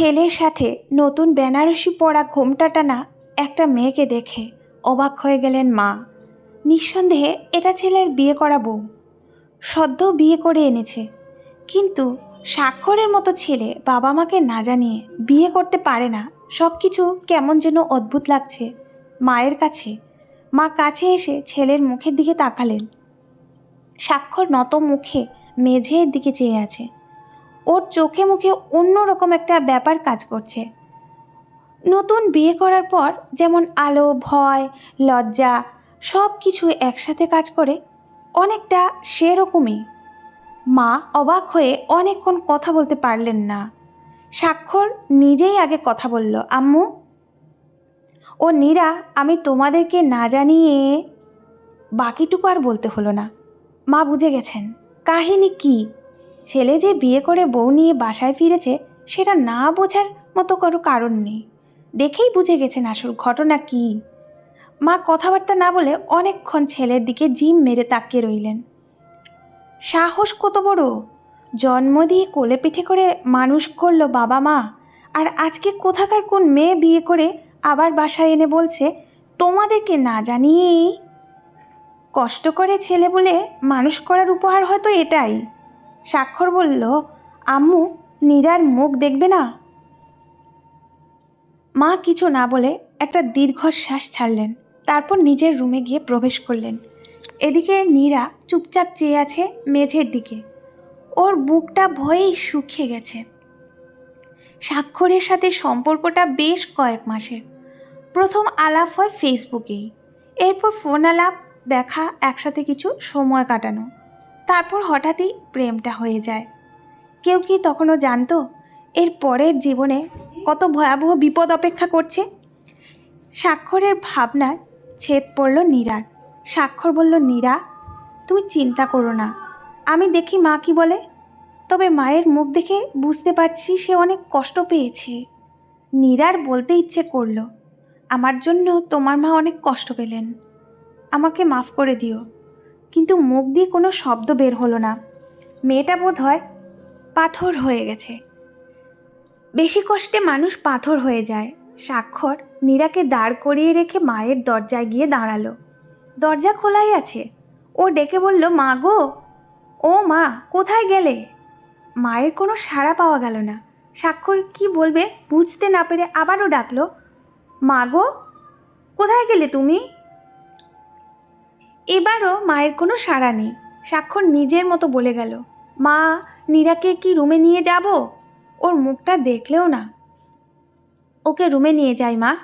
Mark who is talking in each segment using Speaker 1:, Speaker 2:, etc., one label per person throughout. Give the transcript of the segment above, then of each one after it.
Speaker 1: ছেলের সাথে নতুন বেনারসি পরা ঘোমটা টানা একটা মেয়েকে দেখে অবাক হয়ে গেলেন মা। নিঃসন্দেহে এটা ছেলের বিয়ে করা বউ। সদ্য বিয়ে করে এনেছে। কিন্তু স্বাক্ষরের মতো ছেলে বাবা মাকে না জানিয়ে বিয়ে করতে পারে না। সব কিছু কেমন যেন অদ্ভুত লাগছে মায়ের কাছে। মা কাছে এসে ছেলের মুখের দিকে তাকালেন। স্বাক্ষর নত মুখে মেঝের দিকে চেয়ে আছে। ওর চোখে মুখে অন্যরকম একটা ব্যাপার কাজ করছে। নতুন বিয়ে করার পর যেমন আলো, ভয়, লজ্জা সব কিছু একসাথে কাজ করে অনেকটা সেরকমই। মা অবাক হয়ে অনেকক্ষণ কথা বলতে পারলেন না। স্বাক্ষর নিজেই আগে কথা বলল, আম্মু? ও নীরা, আমি তোমাদেরকে না জানিয়ে বাকিটুকু আর বলতে হলো না। মা বুঝে গেছেন। কাহিনী কি? ছেলে যে বিয়ে করে বউ নিয়ে বাসায় ফিরেছে, সেটা না বোঝার মতো কোনো কারণ নেই। দেখেই বুঝে গেছেন আসল ঘটনা কি। মা কথাবার্তা না বলে অনেকক্ষণ ছেলের দিকে জিম মেরে তাকিয়ে রইলেন। সাহস কত বড়! জন্ম দিয়ে কোলে পিঠে করে মানুষ করল বাবা মা, আর আজকে কোথাকার কোন মেয়ে বিয়ে করে আবার বাসায় এনে বলছে, তোমাদেরকে না জানিয়েই? কষ্ট করে ছেলে বলে মানুষ করার উপহার হয়তো এটাই। স্বাক্ষর বলল, আম্মু, নীরার মুখ দেখবে না? মা কিছু না বলে একটা দীর্ঘশ্বাস ছাড়লেন, তারপর নিজের রুমে গিয়ে প্রবেশ করলেন। এদিকে নীরা চুপচাপ চেয়ে আছে মেঝের দিকে। ওর বুকটা ভয়েই শুকিয়ে গেছে। স্বাক্ষরের সাথে সম্পর্কটা বেশ কয়েক মাসের। প্রথম আলাপ হয় ফেসবুকেই। এরপর ফোন আলাপ, দেখা, একসাথে কিছু সময় কাটানো। তারপর হঠাৎই প্রেমটা হয়ে যায়। কেউ কি তখনও জানতো এর পরের জীবনে কত ভয়াবহ বিপদ অপেক্ষা করছে? স্বাক্ষরের ভাবনায় ছেদ পড়ল নীরার। স্বাক্ষর বলল, নীরা, তুমি চিন্তা করো না। আমি দেখি মা কি বলে। তবে মায়ের মুখ দেখে বুঝতে পারছি সে অনেক কষ্ট পেয়েছে। নীরার বলতে ইচ্ছে করল, আমার জন্য তোমার মা অনেক কষ্ট পেলেন। আমাকে মাফ করে দিও। কিন্তু মুখ দিয়ে কোনো শব্দ বের হলো না। মেয়েটা বোধ হয় পাথর হয়ে গেছে। বেশি কষ্টে মানুষ পাথর হয়ে যায়। স্বাক্ষর নীরাকে দাঁড় করিয়ে রেখে মায়ের দরজায় গিয়ে দাঁড়াল। দরজা খোলাই আছে। ও ডেকে বলল, মা গো! ও মা, কোথায় গেলে? মায়ের কোনো সাড়া পাওয়া গেল না। স্বাক্ষর কি বলবে বুঝতে না পেরে আবারও ডাকলো, মা গো, কোথায় গেলে তুমি? এবারও মায়ের কোনো সাড়া নেই। স্বাক্ষর নিজের মতো বলে গেল, মা, নীরাকে কি রুমে নিয়ে যাব? ওর মুখটা দেখলেও না। ওকে রুমে নিয়ে যাই, মা।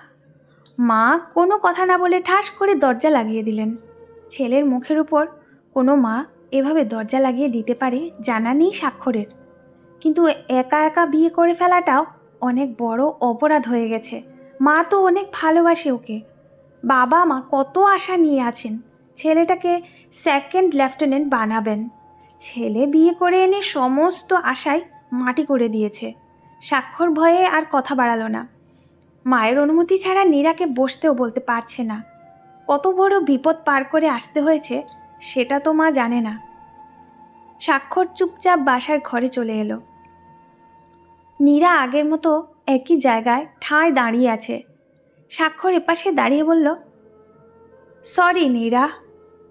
Speaker 1: মা কোনো কথা না বলে ঠাস করে দরজা লাগিয়ে দিলেন। ছেলের মুখের উপর কোনো মা এভাবে দরজা লাগিয়ে দিতে পারে জানা নেই স্বাক্ষরের। কিন্তু একা একা বিয়ে করে ফেলাটাও অনেক বড় অপরাধ হয়ে গেছে। মা তো অনেক ভালোবাসে ওকে। বাবা মা কত আশা নিয়ে আছেন। ছেলেটাকে সেকেন্ড লেফটেন্যান্ট বানাবেন। ছেলে বিয়ে করে এনে সমস্ত আশায় মাটি করে দিয়েছে। স্বাক্ষর ভয়ে আর কথা বাড়ালো না। মায়ের অনুমতি ছাড়া নীরাকে বসতেও বলতে পারছে না। কত বড় বিপদ পার করে আসতে হয়েছে, সেটা তো মা জানে না। স্বাক্ষর চুপচাপ বাসার ঘরে চলে এলো। নীরা আগের মতো একই জায়গায় ঠাঁই দাঁড়িয়ে আছে। স্বাক্ষর এপাশে দাঁড়িয়ে বলল সরি নীরা।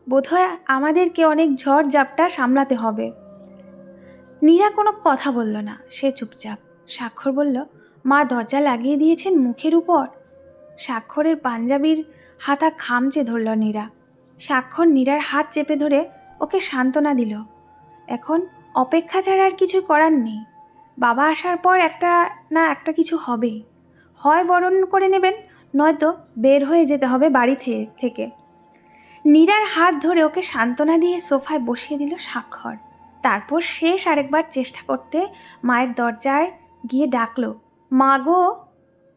Speaker 1: বোধহয় আমাদেরকে অনেক ঝড় ঝাপটা সামলাতে হবে। নীরা কোনো কথা বলল না, সে চুপচাপ। স্বাক্ষর বলল, মা দরজা লাগিয়ে দিয়েছেন মুখের উপর। স্বাক্ষরের পাঞ্জাবির হাতা খামচে ধরল নীরা। স্বাক্ষর নীরার হাত চেপে ধরে ওকে সান্ত্বনা দিল। এখন অপেক্ষা ছাড়া আর কিছু করার নেই। বাবা আসার পর একটা না একটা কিছু হবেই হয় বরণ করে নেবেন, নয়তো বের হয়ে যেতে হবে বাড়ি থেকে। নীরার হাত ধরে ওকে সান্ত্বনা দিয়ে সোফায় বসিয়ে দিল স্বাক্ষর। তারপর শেষ আরেকবার চেষ্টা করতে মায়ের দরজায় গিয়ে ডাকলো, মা গো,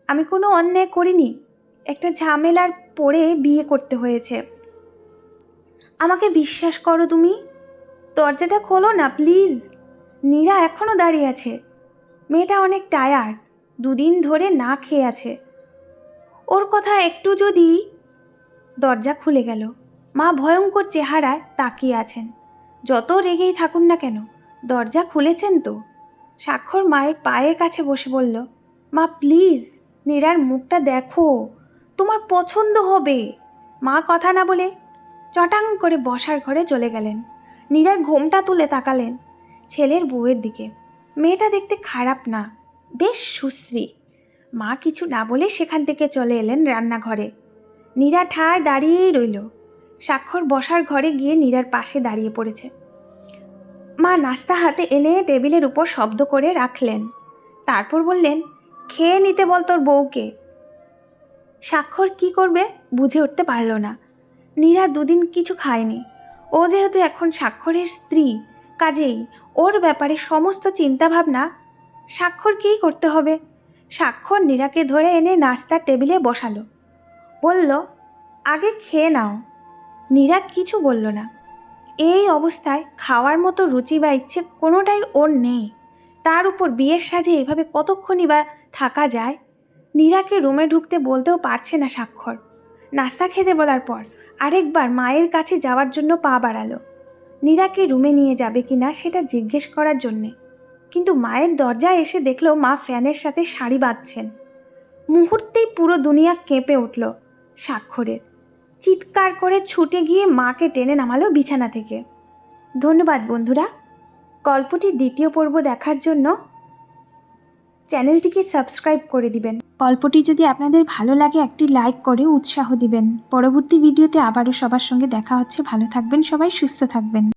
Speaker 1: আমি কোনো অন্যায় করিনি। একটা ঝামেলার পরে বিয়ে করতে হয়েছে। আমাকে বিশ্বাস করো তুমি। দরজাটা খোলো না, প্লিজ। নীরা এখনও দাঁড়িয়ে আছে। মেয়েটা অনেক টায়ার্ড, দুদিন ধরে না খেয়ে আছে। ওর কথা একটু যদি দরজা খুলে গেল। মা ভয়ঙ্কর চেহারায় তাকিয়ে আছেন। যত রেগেই থাকুন না কেন, দরজা খুলেছেন তো? স্বাক্ষর মায়ের পায়ের কাছে বসে বলল, মা, প্লিজ, নীরার মুখটা দেখো। তোমার পছন্দ হবে। মা কথা না বলে চটাং করে বসার ঘরে চলে গেলেন। নীরার ঘোমটা তুলে তাকালেন ছেলের বউয়ের দিকে। মেয়েটা দেখতে খারাপ না, বেশ সুশ্রী। মা কিছু না বলে সেখান থেকে চলে এলেন রান্নাঘরে। নীরা ঠায় দাঁড়িয়েই রইল। স্বাক্ষর বসার ঘরে গিয়ে নীরার পাশে দাঁড়িয়ে পড়েছে। মা নাস্তা হাতে এনে টেবিলের উপর শব্দ করে রাখলেন। তারপর বললেন, খেয়ে নিতে বল তোর বউকে। স্বাক্ষর কি করবে বুঝে উঠতে পারল না। নীরা দুদিন কিছু খায়নি। ও যেহেতু এখন স্বাক্ষরের স্ত্রী, কাজেই ওর ব্যাপারে সমস্ত চিন্তাভাবনা স্বাক্ষরকেই করতে হবে? স্বাক্ষর নীরাকে ধরে এনে নাস্তার টেবিলে বসালো। বলল, আগে খেয়ে নাও। নীরা কিছু বলল না। এই অবস্থায় খাওয়ার মতো রুচি বা ইচ্ছে কোনোটাই ওর নেই। তার উপর বিয়ের সাজে এভাবে কতক্ষণই বা থাকা যায়? নীরাকে রুমে ঢুকতে বলতেও পারছে না স্বাক্ষর। নাস্তা খেতে বলার পর আরেকবার মায়ের কাছে যাওয়ার জন্য পা বাড়ালো। নীরাকে রুমে নিয়ে যাবে কি না সেটা জিজ্ঞেস করার জন্যে। কিন্তু মায়ের দরজায় এসে দেখল মা ফ্যানের সাথে শাড়ি বাঁধছেন। মুহূর্তেই পুরো দুনিয়া কেঁপে উঠল স্বাক্ষরের। চিৎকার করে ছুটে গিয়ে মাকে টেনে নামালো বিছানা থেকে। ধন্যবাদ বন্ধুরা। গল্পটির দ্বিতীয় পর্ব দেখার জন্য চ্যানেলটিকে সাবস্ক্রাইব করে দিবেন। গল্পটি যদি আপনাদের ভালো লাগে, একটি লাইক করে উৎসাহ দিবেন। পরবর্তী ভিডিওতে আবারও সবার সঙ্গে দেখা হচ্ছে। ভালো থাকবেন সবাই, সুস্থ থাকবেন।